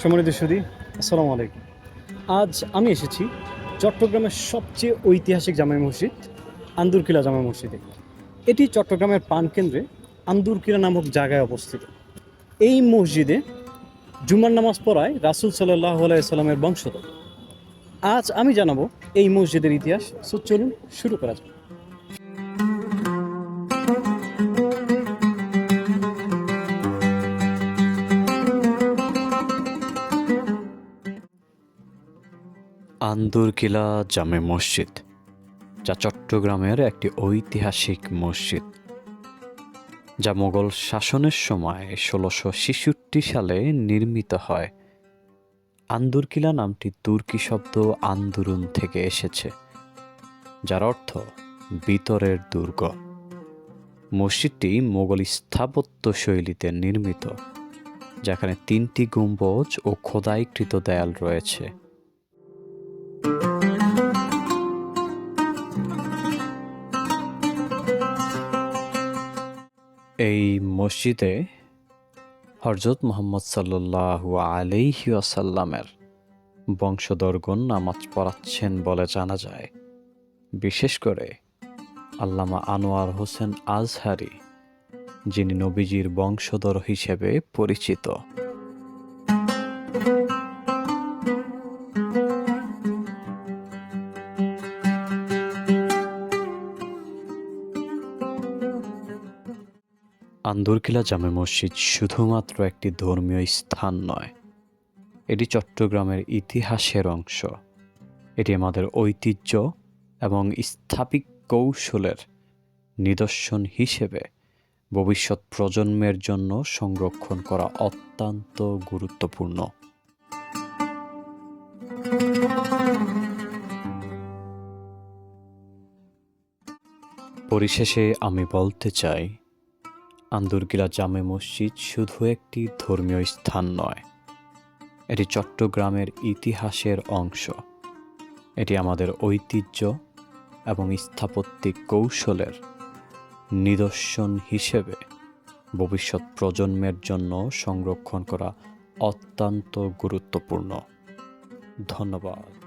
সম্মানিত সুদী আসসালামু আলাইকুম। আজ আমি এসেছি চট্টগ্রামের সবচেয়ে ঐতিহাসিক জামা মসজিদ, আন্দুরকিলা জামা মসজিদে। এটি চট্টগ্রামের প্রাণকেন্দ্রে আন্দুরকিলা নামক জায়গায় অবস্থিত। এই মসজিদে জুমার নামাজ পড়ায় রাসুল সাল্লাহ সাল্লামের বংশধর। আজ আমি জানাব এই মসজিদের ইতিহাস। সো চলুন শুরু করা যাক। আন্দুরকিলা জামে মসজিদ, যা চট্টগ্রামের একটি ঐতিহাসিক মসজিদ, যা মোগল শাসনের সময় ষোলোশো ছেষট্টি সালে নির্মিত হয়। আন্দুরকিলা নামটি তুর্কি শব্দ আন্দুরুন থেকে এসেছে, যার অর্থ ভিতরের দুর্গ। মসজিদটি মোগল স্থাপত্য শৈলীতে নির্মিত, যেখানে তিনটি গম্বুজ ও খোদাইকৃত দেয়াল রয়েছে। এই মসজিদে হরজত মোহাম্মদ সাল্লাহু আলাইহি আসাল্লামের বংশধরগণ নামাজ পড়াচ্ছেন বলে জানা যায়। বিশেষ করে আল্লামা আনোয়ার হোসেন আজহারি, যিনি নবীজির বংশধর হিসেবে পরিচিত। আন্দরকিলা জামে মসজিদ শুধুমাত্র একটি ধর্মীয় স্থান নয়, এটি চট্টগ্রামের ইতিহাসের অংশ। এটি আমাদের ঐতিহ্য এবং স্থাপিক কৌশলের নিদর্শন হিসেবে ভবিষ্যৎ প্রজন্মের জন্য সংরক্ষণ করা অত্যন্ত গুরুত্বপূর্ণ। পরিশেষে আমি বলতে চাই আন্দুরকিলা জামে মসজিদ শুধু একটি ধর্মীয় স্থান নয়, এটি চট্টগ্রামের ইতিহাসের অংশ। এটি আমাদের ঐতিহ্য এবং স্থাপত্যিক কৌশলের নিদর্শন হিসেবে ভবিষ্যৎ প্রজন্মের জন্য সংরক্ষণ করা অত্যন্ত গুরুত্বপূর্ণ। ধন্যবাদ।